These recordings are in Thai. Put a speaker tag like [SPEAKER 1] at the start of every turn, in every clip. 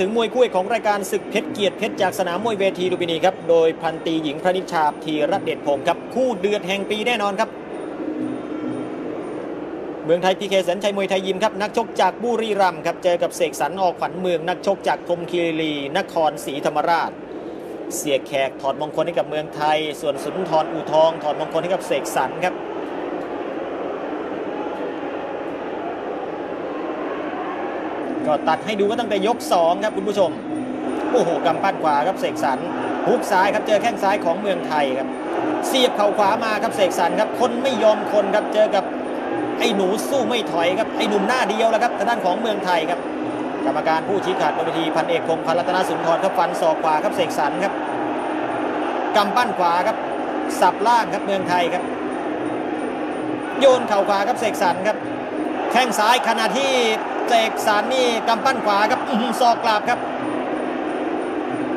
[SPEAKER 1] ถึงมวยคู่เอกของรายการศึกเพชรเกียรติเพชรจากสนามมวยเวทีลุมพินีครับ โดยพันตีหญิงพระนิชชาธีระเดชพงศ์ครับ คู่เดือดแห่งปีแน่นอนครับ เมืองไทยพีเคแสนชัยมวยไทยยิมครับ นักชกจากบุรีรัมย์ครับ เจอกับเสกสรรออกขวัญเมือง นักชกจากพรมคีรีนครศรีธรรมราช เสียแขกถอดมงคลให้กับเมืองไทย ส่วนสุนทรอู่ทอง ถอดมงคลให้กับเสกสรรครับ ก็ตัดให้ดูก็ตั้งแต่ยก 2 ครับคุณผู้ชม โอ้โหกำปั้นขวาครับเสกสรรฮุกซ้ายครับเจอแข้งซ้ายของเมืองไทยครับ เสียบเข่าขวามาครับเสกสรรครับ คนไม่ยอมคนครับเจอกับไอ้หนูสู้ไม่ถอยครับไอ้หนุ่มหน้าเดียวแล้วครับทางด้านของเมืองไทยครับ กรรมการผู้ชี้ขาดบนเวทีพันเอกพงศ์พันรัตนสุนทรครับฟันศอกขวาครับเสกสรรครับกำปั้นขวาครับสับล่างครับเมืองไทยครับ โยนเข่าขวาครับเสกสรรครับ แข้งซ้ายขณะที่ เสกสรรนี่กำปั้นขวาครับอื้อหือศอกกลับครับ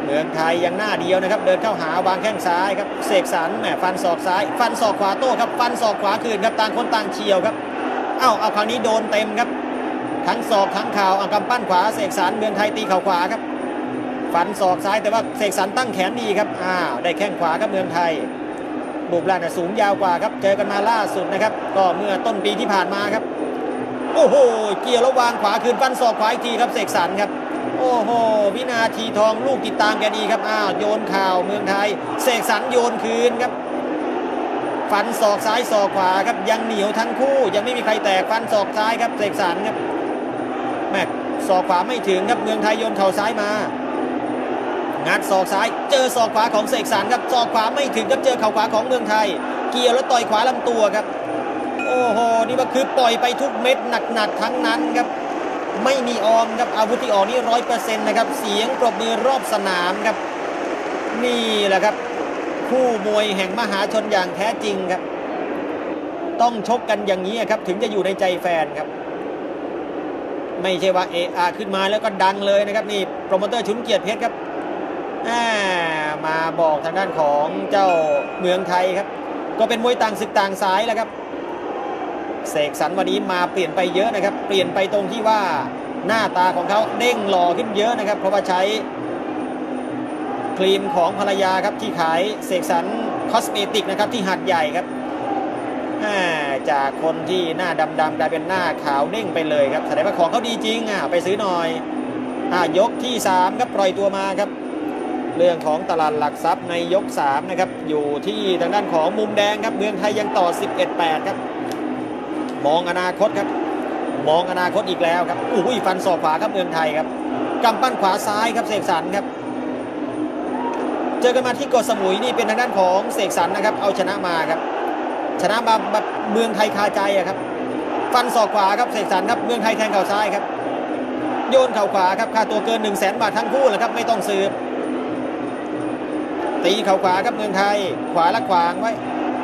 [SPEAKER 1] เมืองไทยยังหน้าเดียวนะครับ เดินเข้าหาวางแข้งซ้ายครับเสกสรรแหมฟันศอกซ้าย ฟันศอกขวาโต้ครับฟันศอกขวาคืนครับต่างคนต่างเฉียวครับเอ้าเอาคราวนี้โดนเต็มครับ ทั้งศอกทั้งเข่าเอากำปั้นขวาเสกสรรเมืองไทยตีเข่าขวาครับ ฟันศอกซ้ายแต่ว่าเสกสรรตั้งแขนดีครับอ้าวได้แข้งขวาครับเมืองไทยบุกแรกน่สูงยาวกว่าครับเจอกันมาล่าสุดนะครับ ก็เมื่อต้นปีที่ผ่านมาครับ โอ้โห เกี่ยวแล้ววางขวาคืนฟันศอกขวาอีกทีครับเสกสรรครับ โอ้โห วินาทีทองลูกติดตามแกดีครับ อ้าว โยนข่าวเมืองไทย เสกสรรโยนคืนครับ ฟันศอกซ้ายศอกขวาครับ ยังเหนียวทั้งคู่ ยังไม่มีใครแตกฟันศอกซ้ายครับ เสกสรรครับ แม่ศอกขวาไม่ถึงครับ เมืองไทยโยนเข่าซ้ายมา งัดศอกซ้าย เจอศอกขวาของเสกสรรครับ ศอกขวาไม่ถึงครับ เจอเข่าขวาของเมืองไทย เกี่ยวแล้วต่อยขวาลำตัวครับ โอ้โหนี่ก็คือปล่อยไปทุกเม็ดหนักๆทั้งนั้นครับไม่มีออมครับอาวุธที่ออกนี่ร้อยเปอร์เซ็นต์นะครับเสียงปรบมือรอบสนามครับนี่แหละครับ คู่มวยแห่งมหาชนอย่างแท้จริงครับ ต้องชกกันอย่างนี้ครับ ถึงจะอยู่ในใจแฟนครับ ไม่ใช่ว่าเออาขึ้นมาแล้วก็ดังเลยนะครับ นี่โปรโมเตอร์ชุนเกียรติเพชรครับมาบอกทางด้านของเจ้าเมืองไทยครับ ก็เป็นมวยต่างศึกต่างสายแล้วครับ เสกสรรวันนี้มาเปลี่ยนไปเยอะนะครับ เปลี่ยนไปตรงที่ว่าหน้าตาของเขาเด้งหล่อขึ้นเยอะนะครับ เพราะว่าใช้ครีมของภรรยาครับที่ขายเสกสรรคอสเมติกนะครับที่หัดใหญ่ครับอ่าจากคนที่หน้าดำๆกลายเป็นหน้าขาวเด้งไปเลยครับแสดงว่าของเขาดีจริงอะไปซื้อหน่อยอ่ายกที่3ครับปล่อยตัวมาครับ เรื่องของตลาดหลักทรัพย์ในยก3นะครับอยู่ที่ทางด้านของมุมแดงครับเมืองไทยยังต่อ 11-8 ครับ มองอนาคตครับ มองอนาคตอีกแล้วครับอุ้ยฟันศอกขวาครับเมืองไทยครับกำปั้นขวาซ้ายครับเสกสรรครับ เจอกันมาที่เกาะสมุยนี่เป็นทางด้านของเสกสรรนะครับ เอาชนะมาครับ ชนะมาแบบเมืองไทยคาใจอะครับฟันศอกขวาครับเสกสรรครับเมืองไทยแทงเข่าซ้ายครับ โยนเข่าขวาครับค่าตัวเกิน1 0 0 0 0แสนบาททั้งคู่แหละครับไม่ต้องสืบตีเข่าขวาครับเมืองไทยขวาละขวางไว้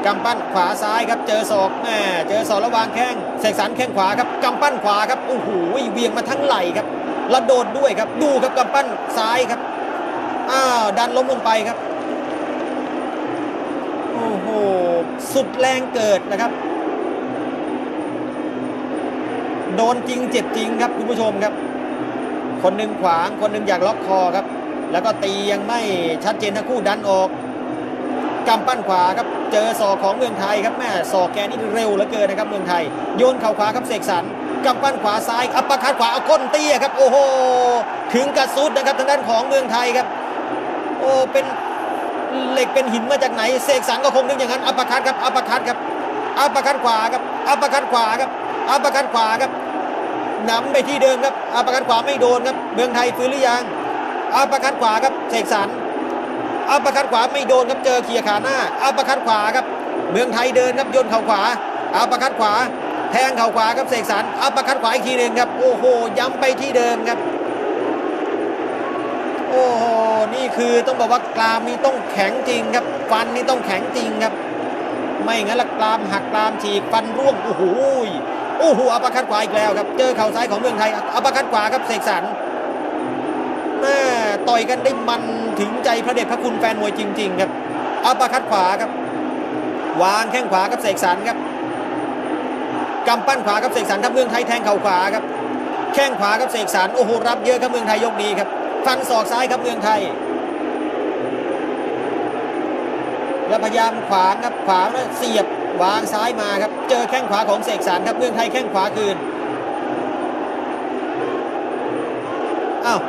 [SPEAKER 1] กำปั้นขวาซ้ายครับ เจอศอกแม่เจอศอกระวางแข้งเสกสรรแข้งขวาครับกำปั้นขวาครับโอ้โหเวียงมาทั้งไหล่ครับแล้วโดดด้วยครับ ดูครับกำปั้นซ้ายครับอ้าวดันล้มลงไปครับโอ้โหสุดแรงเกิดนะครับ โดนจริงเจ็บจริงครับคุณผู้ชมครับ คนหนึ่งขวางคนหนึ่งอยากล็อกคอครับ แล้วก็ตียังไม่ชัดเจนทั้งคู่ดันออก กำปั้นขวาครับเจอศอกของเมืองไทยครับแม่ศอกแกนี่เร็วเหลือเกินนะครับเมืองไทย โยนเข่าขวาครับเสกสรรกำปั้นขวาซ้ายอัปปอร์คัดขวาเอาก้นเตี้ยครับโอ้โหถึงกระสุดนะครับทางด้านของเมืองไทยครับโอ้เป็นเหล็กเป็นหินมาจากไหนเสกสรรก็คงนึกอย่างนั้นอัปปอร์คัดครับอัปปอร์คัดครับอัปปอร์คัดขวาครับอัปปอร์คัดขวาครับอัปปอร์คัดขวาครับนำไปที่เดิมครับอัปปอร์คัดขวาไม่โดนครับเมืองไทยฟื้นหรือยังอัปปอร์คัดขวาครับเสกสรร อัปปร์คัดขวาไม่โดนครับเจอเขียขาหน้า อัปปร์คัดขวาครับ เมืองไทยเดินครับโยนเข่าขวา อัปปร์คัดขวา แทงเข่าขวาครับเสกสรรอัปปร์คัดขวาอีกทีหนึ่งครับ โอ้โหย้ำไปที่เดิมครับ โอ้โหนี่คือต้องบอกว่ากรามนี่ต้องแข็งจริงครับ ฟันนี่ต้องแข็งจริงครับ ไม่งั้นละกรามหักกรามฉีกฟันร่วงโอ้โหโอ้โหอัปปร์คัดขวาอีกแล้วครับ เจอเข่าซ้ายของเมืองไทย อัปปร์คัดขวาครับเสกสรร แม่ต่อยกันได้มันถึงใจพระเดชพระคุณแฟนมวยจริง ๆ ครับอัปร์คัดขวาครับ วางแข้งขวาครับเสกสรรครับกำปั้นขวาครับเสกสรรครับเมืองไทยแทงเข่าขวาครับ แข้งขวาครับเสกสรรโอ้โหรับเยอะครับเมืองไทยยกนี้ครับฟันศอกซ้ายครับเมืองไทยแล้วพยายามขวางครับขวางแล้วเสียบวางซ้ายมาครับ เจอแข้งขวาของเสกสรรครับเมืองไทยแข้งขวาคืนอ้าว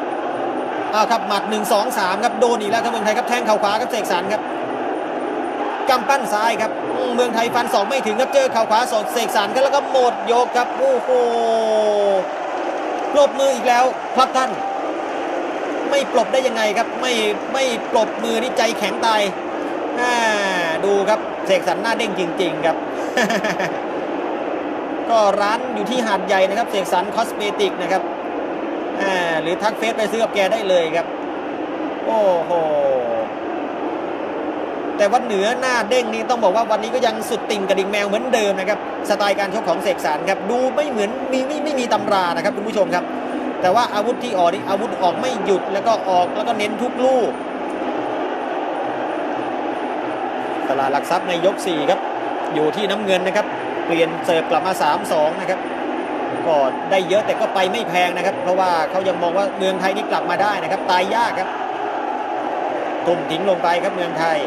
[SPEAKER 1] อ้าวครับหมัด1 2 3ครับโดนอีกแล้วครับเมืองไทยครับแทงเข่าขวาครับเสกสรรครับกำปั้นซ้ายครับเมืองไทยฟันสองไม่ถึงครับเจอเข่าขวาสดเสกสรรครับแล้วก็หมดยกครับโอ้โหปรบมืออีกแล้วครับท่าน ไม่ปรบได้ยังไงครับ ไม่ไม่ปรบมือนี่ใจแข็งตายอ่าดูครับเสกสรรหน้าเด้งจริง ๆ ครับ ก็ร้านอยู่ที่หาดใหญ่นะครับเสกสรรคอสเมติกนะครับ หรือทักเฟซไปซื้อกับแกได้เลยครับ โอ้โห แต่วันเหนือหน้าเด้งนี่ต้องบอกว่าวันนี้ก็ยังสุดติ่งกระดิ่งแมวเหมือนเดิมนะครับ สไตล์การชกของเสกสรรครับ ดูไม่เหมือนมีไม่ไม่มีตำรานะครับคุณผู้ชมครับ แต่ว่าอาวุธที่ออกนี่อาวุธออกไม่หยุดแล้วก็ออกแล้วก็เน้นทุกลูกตลาดหลักทรัพย์ในยก 4 ครับ อยู่ที่น้ำเงินนะครับ เปลี่ยนเสิร์ฟกลับมา 3-2 นะครับ ก็ได้เยอะแต่ก็ไปไม่แพงนะครับ เพราะว่าเขายังมองว่าเมืองไทยนี่กลับมาได้นะครับ ตายยากครับตุ่มทิ้งลงไปครับเมืองไทย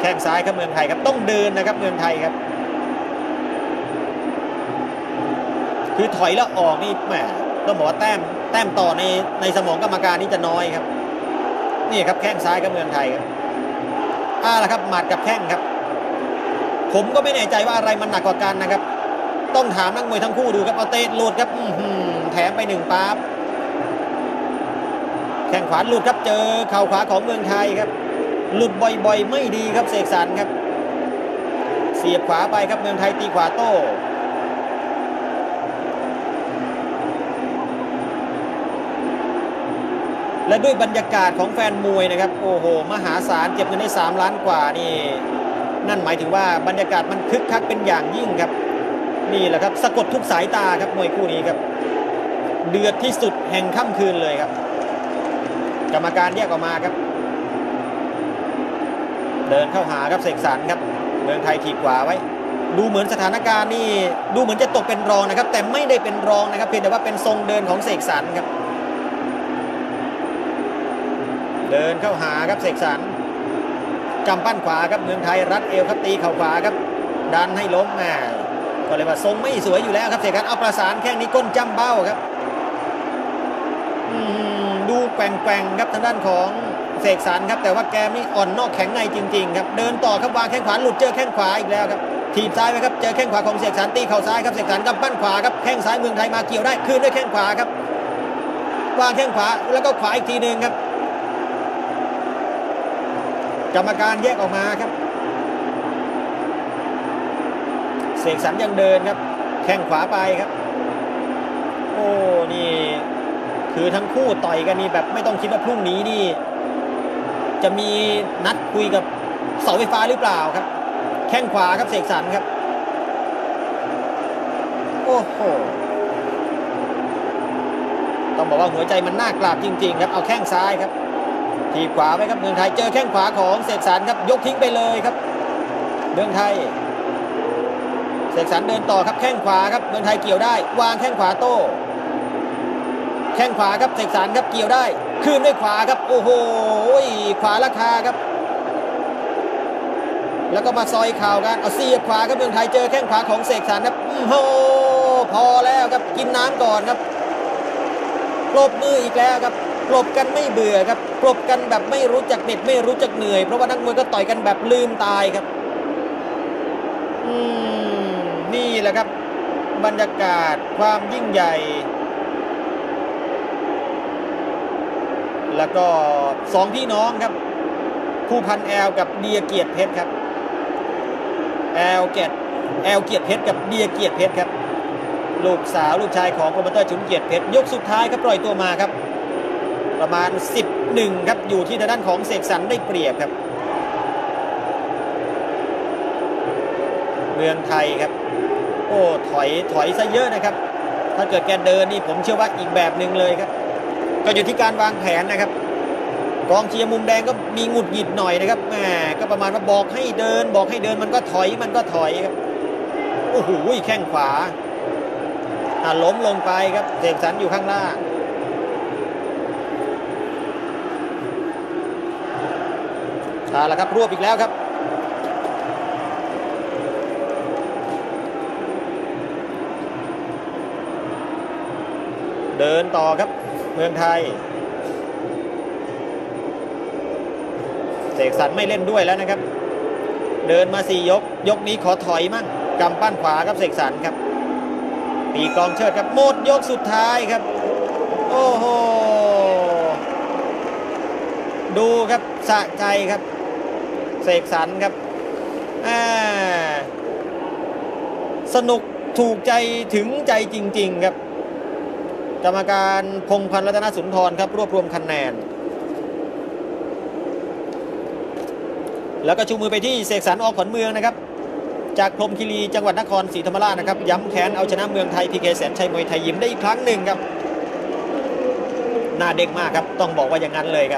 [SPEAKER 1] แข้งซ้ายครับเมืองไทยครับต้องเดินนะครับเมืองไทยครับ คือถอยแล้วออกนี่แหมต้องบอกว่าแต้มแต้มต่อในในสมองกรรมการนี่จะน้อยครับ นี่ครับแข้งซ้ายครับเมืองไทยครับอ่าละครับหมัดกับแข้งครับ ผมก็ไม่แน่ใจว่าอะไรมันหนักกว่ากันนะครับ ต้องถามนักมวยทั้งคู่ดูครับเอาเตะหลุดครับอืแถมไปหนึ่งปั๊บแข้งขวาหลุดครับเจอเข่าขวาของเมืองไทยครับ หลุดบ่อยๆ ไม่ดีครับเสกสรรครับ เสียบขวาไปครับเมืองไทยตีขวาโต้และด้วยบรรยากาศของแฟนมวยนะครับ โอ้โห มหาศาลเก็บเงินได้ 3 ล้านกว่านี่ นั่นหมายถึงว่าบรรยากาศมันคึกคักเป็นอย่างยิ่งครับ นี่แหละครับสะกดทุกสายตาครับมวยคู่นี้ครับ เดือดที่สุดแห่งค่ำคืนเลยครับ กรรมการแยกออกมาครับ เดินเข้าหาครับเสกสรรครับเมืองไทยถีบขวาไว้ ดูเหมือนสถานการณ์นี่ดูเหมือนจะตกเป็นรองนะครับ แต่ไม่ได้เป็นรองนะครับ เพียงแต่ว่าเป็นทรงเดินของเสกสรรครับ เดินเข้าหาครับเสกสรรกำปั้นขวาครับเมืองไทยรัดเอวครับตีเข่าขวาครับ ดันให้ล้มมา ก็เลยว่าทรงไม่สวยอยู่แล้วครับเสกสรรเอาประสานแข้งนี้ก้นจ้ำเบ้าครับดูแกว่งๆครับทางด้านของเสกสรรครับแต่ว่าแกมนี่อ่อนนอกแข็งในจริงๆครับเดินต่อครับวางแข้งขวาหลุดเจอแข้งขวาอีกแล้วครับถีบซ้ายไปครับเจอแข้งขวาของเสกสรรตีเข่าซ้ายครับเสกสรรกำปั้นขวาครับแข้งซ้ายเมืองไทยมาเกี่ยวได้คืนด้วยแข้งขวาครับวางแข้งขวาแล้วก็ขวาอีกทีหนึ่งครับ กรรมการแยกออกมาครับ เสกสรรยังเดินครับ แข้งขวาไปครับ โอ้นี่คือทั้งคู่ต่อยกันนี่แบบไม่ต้องคิดว่าพรุ่งนี้นี่ จะมีนัดคุยกับเสาไฟฟ้าหรือเปล่าครับ แข้งขวาครับเสกสรรครับ โอ้โหต้องบอกว่าหัวใจมันน่ากราบจริง ๆ ครับเอาแข้งซ้ายครับทีขวาไปครับเมืองไทยเจอแข้งขวาของเสกสรรครับยกทิ้งไปเลยครับเมืองไทย เสกสรรเดินต่อครับแข้งขวาครับเมืองไทยเกี่ยวได้ วางแข้งขวาโต้แข้งขวาครับเสกสรรครับเกี่ยวได้คืนด้วยขวาครับโอ้โหขวาราคาครับ แล้วก็มาซอยข่าวกันเอาเสียบขวาครับเมืองไทยเจอแข้งขวาของเสกสรรครับโอ้โหพอแล้วครับกินน้ำก่อนครับปรบมืออีกแล้วครับปรบกันไม่เบื่อครับปรบกันแบบไม่รู้จักเหน็ดไม่รู้จักเหนื่อยเพราะว่านักมวยก็ต่อยกันแบบลืมตายครับ อืม นี่แหละครับ บรรยากาศความยิ่งใหญ่ แล้วก็สองพี่น้องครับผู้พันแอลกับเดียเกียรติเพชรครับแอลเกียรติแอลเกียรติเพชรกับเดียเกียรติเพชรครับ ลูกสาวลูกชายของโปรโมเตอร์ชุนเกียรติเพชรยกสุดท้ายครับปล่อยตัวมาครับ ประมาณ 11 ครับอยู่ที่ทางด้านของเสกสรรได้เปรียบครับ เมืองไทยครับ โอ้ถอยถอยซะเยอะนะครับ ถ้าเกิดแกเดินนี่ผมเชื่อว่าอีกแบบหนึ่งเลยครับ ก็อยู่ที่การวางแผนนะครับกองเชียร์มุมแดงก็มีหงุดหงิดหน่อยนะครับแหมก็ประมาณว่าบอกให้เดิน บอกให้เดินมันก็ถอยมันก็ถอยครับโอ้โหแข้งขวาล้มลงไปครับเสกสรรอยู่ข้างล่างตาละครับรวบอีกแล้วครับ เดินต่อครับ เมืองไทย เสกสรรไม่เล่นด้วยแล้วนะครับ เดินมาสี่ยก ยกนี้ขอถอยมั่งกำปั้นขวาครับเสกสรรครับตีกองเชิดครับหมดยกสุดท้ายครับ โอ้โหดูครับสะใจครับ เสกสรรครับสนุกถูกใจถึงใจจริง ๆ ครับ กรรมการพงพันธ์รัตนสุนทรครับรวบรวมคะแนน แล้วก็ชูมือไปที่เสกสรรออกขวัญเมืองนะครับ จากพรมคีรีจังหวัดนครศรีธรรมราชนะครับ ย้ำแค้นเอาชนะเมืองไทยพีเคแสนชัยมวยไทยยิมได้อีกครั้งหนึ่งครับ หน้าเด็กมากครับ ต้องบอกว่าอย่างนั้นเลยครับ